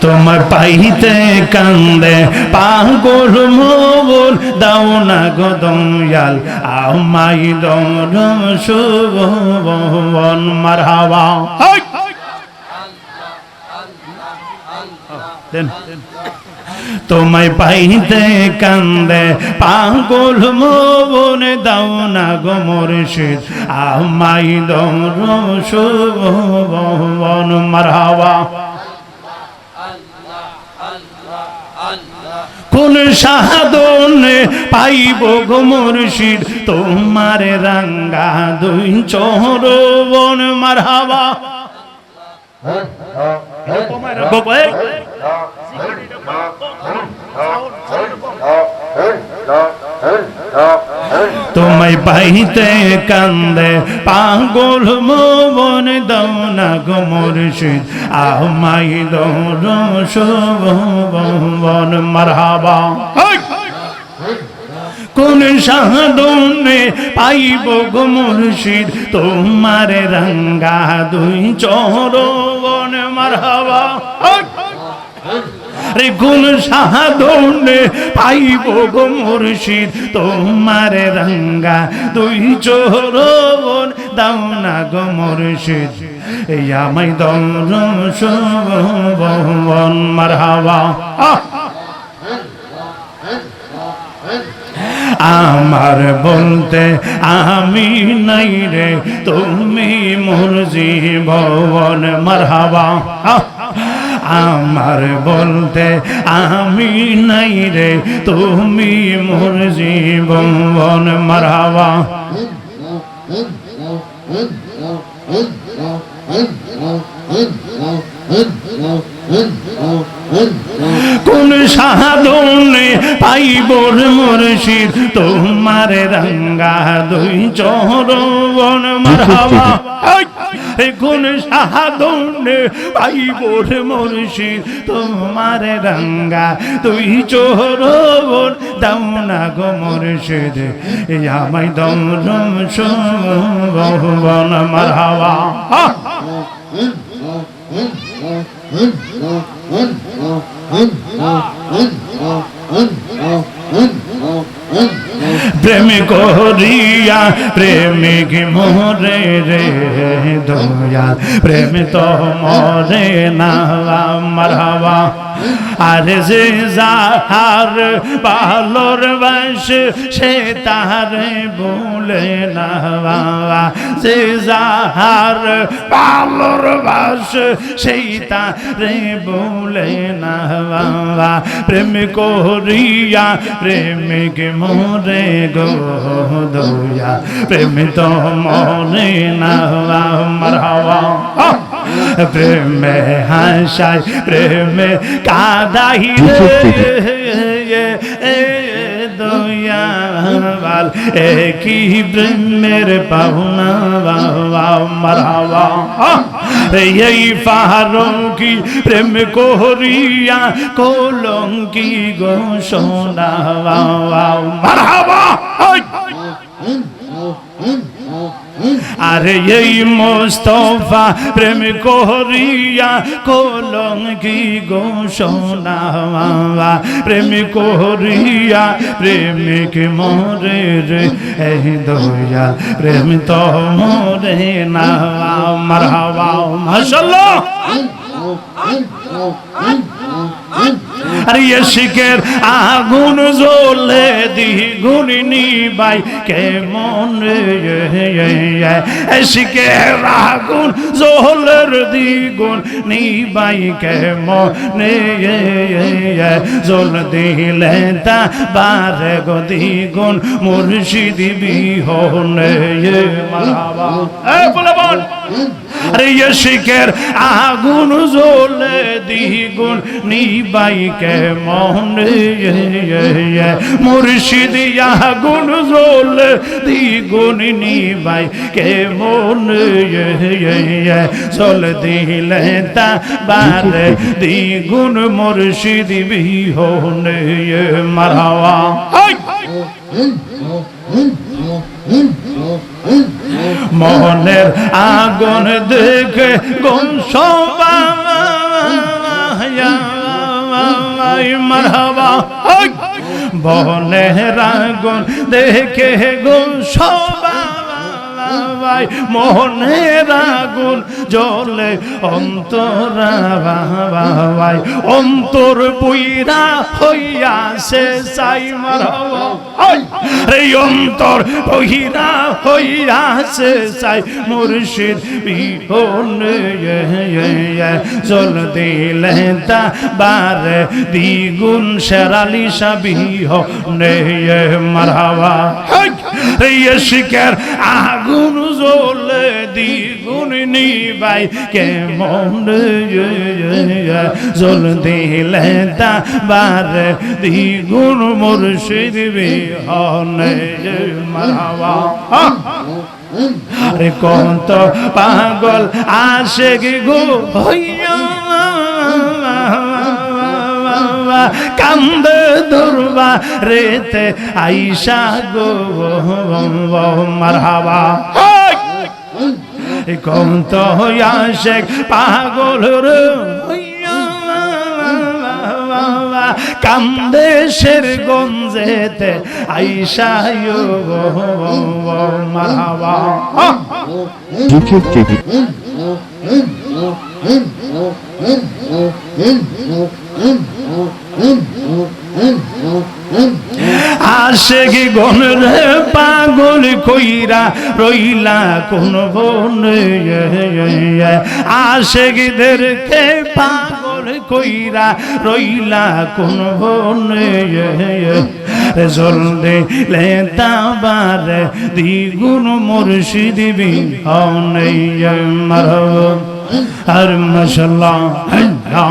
তোমার পাইতে কান্দে পাগল মোগল দাও না গো দয়াল আমাই দর শুভন মারহাবা হাই! দেন তোমায় পাইতে কান্দে, পাগল মোবন দাও না গো মুর্শিদ আমাই দরম শুভন কোন সাধনে পাইব গো মুর্শিদ, তোমার রাঙ্গা দুই চরবন এই। তোমায় পাইতে কান্দে পাগল মোবন দাও না গো মুর্শিদ। আমাই দৌর শোভন মারহাবা। কোন সাধনে পাইব গো মুর্শিদ? তোমার রঙ্গা দুই চরবন মারহাবা। রে কোন সাধনে পাইব গো মুর্শিদ? তোমার রঙ্গা দুই চরবন দাও না গো মুর্শিদ। এই আমায় দৌর শোভন, মারহাবা। আহ! আমার বলতে আমি নাই রে তুমি মোর জীবন মারহাবা! আমার বলতে আমি নাই রে তুমি মোর জীবন মারহাবা কোন সাধনে পাইবর মুর্শিদ? তোমার রঙ্গা দুই চরবন মারহাবা কোন সাধনে পাইবর মুর্শিদ? তোমার রঙ্গা দুই চরবন দাও না গো মুর্শিদ আমায় দৌরম শোভন মারহাবা প্রেম করিয়া প্রেমিক মোরে রে দয়াল প্রেম তো মরে না মারহাবা আরে যে যাহার পালোর বাস, সে তাহারে বলে না বাবা। যে যাহার পালোর বাস, সেই তারে বলে না বাবা। প্রেম করিয়া প্রেমিক মোরে গো দয়া। প্রেম তো মরে না মারহাবা প্রেমে হাসাই প্রেমে কাদাই দয়াল একই প্রেমের পাহুনা বাবা মারহাবা এই ফারুকি প্রেম করিয়া কলঙ্কি গো সোনা বাবা মারহাবা আরে এই মোস্তফা প্রেম করিয়া কলঙ্কি বাবা। প্রেম করিয়া প্রেমিক মরে রে, এই দয়া প্রেম তো মরে না মারহাবা মাশাল্লাহ আরে শিখের আগুন জ্বলে দ্বিগুণ নিবাই, কেমন শিখের আগুন জ্বলের দ্বিগুণ নিবাই, কেমন জল দিলে তা বারে গো দ্বিগুণ মুর্শিদ বিহনে বলে বল। আরে শিখের আগুন জ্বলে দ্বিগুণ নিবাই কেমন মুর্শিদ আগুন জ্বলে দ্বিগুণ নিবাই কেমন চল দিলে তা বারে দ্বিগুণ মুর্শিদ বিহনে মারাওয়া। মনের আগুন দেখে মারহাবা। বনের আগুন দেখে গুম সব সবাই মোহনের আগুন জলে অন্তরা বাবাই অন্তর পুইরা হইয়াছে সাই মারহাবা হই! রে অন্তর বহিরা হইয়াছে সাই মুর্শিদ জল দিলে তা বার দ্বিগুণ শেরালি সাবিহ নে মারহাবা। শিকার আগুন জ্বলে দ্বিগুণ নিবাই, কেমন জল দিলে তা বার দ্বিগুণ মুর্শিদ বিহনে মারহাবা আরে কত পাগল আসে গো হইয়া। কান্দ দুর্বা রেতে আইসা গো মারহাবা কত আসে পাগল রে কান্দেশের গঞ্জেতে আইসায় টিভি আসে কি গন রে পাগল কইরা রইলা কোন বন আসে গিদেরকে পাগল কইরা রইলা কোন বন জল দিলে তাবার দ্বিগুণ মুর্শিদ বিহনে মার আর মশলা আল্লাহ।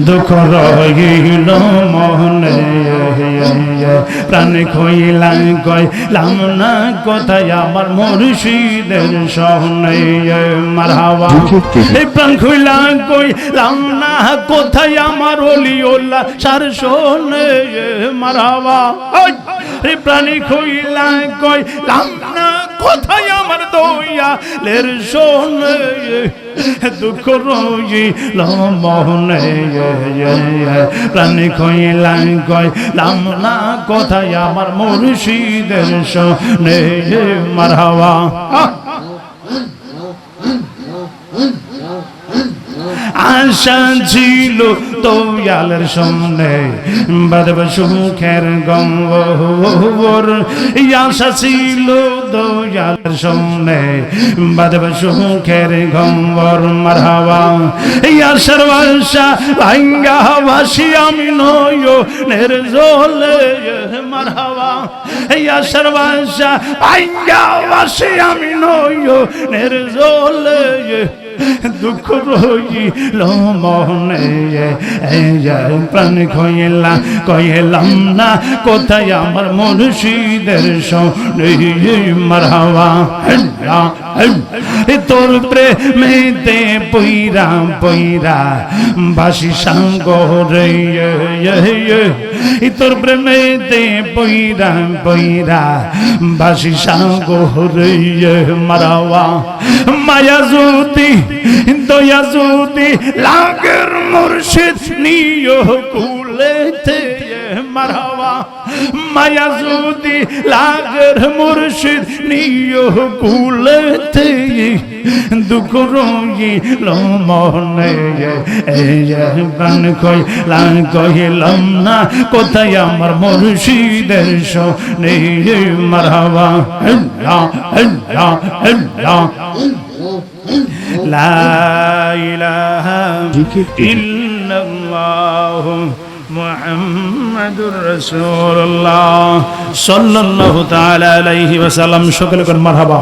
দুঃখ রহিল মনে প্রাণ খইলাম কইলাম না কোথায় আমার মুর্শিদের সহনে মারহাবা এই প্রাণ খইলাম কইলাম না কোথায় আমার অলি ওল্লা সার শোনে মারহাবা। রে প্রাণী খইলাম কইলাম না কোথায় আমার দইয়া লের শোনে দুঃখ রইল মনে প্রাণী কয় লাম না কোথায় আমার মুর্শিদের মার মারহাবা। আশা ছিল দয়ালের সামনে। বাদব সুখের গঙ্গর আশা ছিল দয়ালের সামনে। বাদব সুখের গঙ্গর মারহাবা আশার বাসা ভাঙ্গা ভাসি আমি নয় নের নির্জলে মারহাবা আশার বাসা ভাঙ্গা ভাসি আমি নয় নির্জলে দুঃখ রইল মনে প্রাণ কইলা কইলাম না, কোথায় আমার মুর্শিদের সনে মারহাবা? তোর প্রেমেতে পইরা পইরা বাসি সাঙ্গ রে তোর প্রেমেতে পইরা পইরা বাসি সাঙ্গ রে মারাওয়া মায়া জ্যোতি দয়া জ্যোতি লাগের মুর্শিদ নিয় কুলেতে মারাওয়া মায়া জ্যোতি লাগের মুর্শিদ নিয় কুলেতে দুঃখ রইল মনে প্রাণ কইলাম কহিলাম না, কোথায় আমার মুর্শিদের সনে মারহাবা? আল্লাহ আল্লাহ আল্লাহ লা ইলাহা ইল্লাল্লাহ মুহাম্মাদুর রাসূলুল্লাহ সাল্লাল্লাহু তাআলা আলাইহি ওয়াসাল্লাম। সকলে কোন মারহাবা।